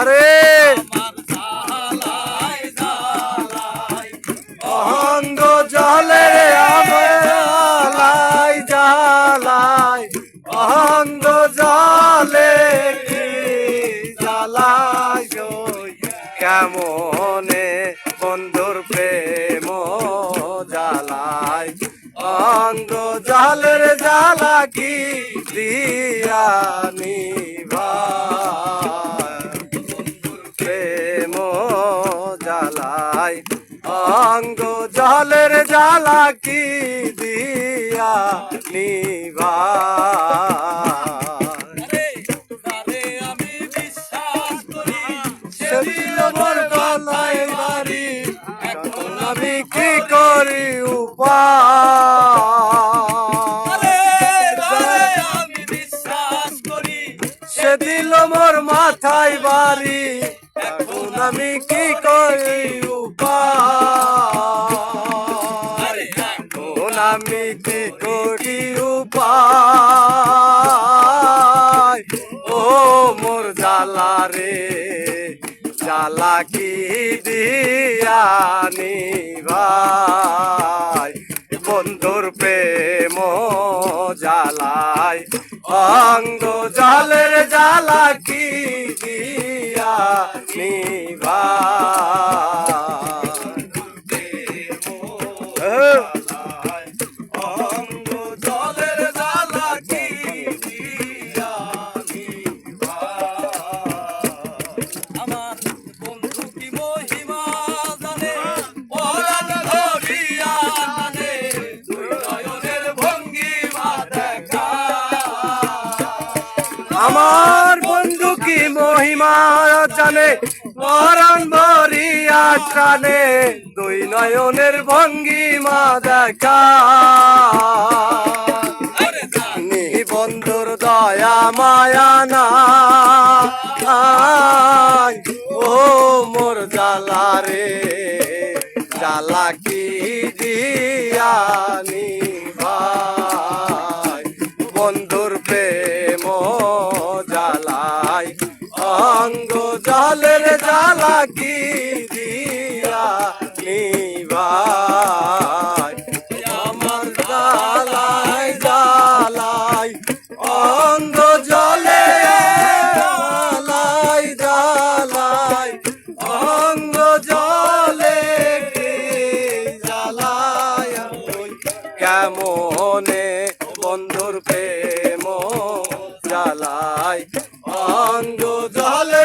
আরে অন্ধ জলে জালাই জালাই অন্ধ জলে জালাই কেমনে বন্ধুর প্রেম জালাই অন্ধ জলের জালা কি দিয়া নিভা জলের জ্বালা কি দিয়া নিভা? সেদিন আমার গলায় বাড়ি। এখন আমি কি করি? উপায়? মোর মাথায় বাড়ি। এখন আমি কি করি? জ্বালা রে জ্বালা দিয়ানি ভাই? বন্ধুর প্রেম জালাই অঙ্গ জালের জালাকি দিয়ানি দিয়া আমার বন্ধু কি মহিমা জানে? পরাণ ভরিয়া টানে দুই নয়নের ভঙ্গিমা দেখা। আরে জান বন্ধুর দয়া মায়া না। ও মোর জ্বালা রে। জ্বালা কি দিয়ানি কি দিয়া নিভাই আমার জ্বালাই জ্বালাই অঙ্গ জলে জ্বালাই জ্বালাই অঙ্গ জলে জ্বালাই ওই কেমনে বন্ধুর প্রেম জ্বালাই অঙ্গ জলে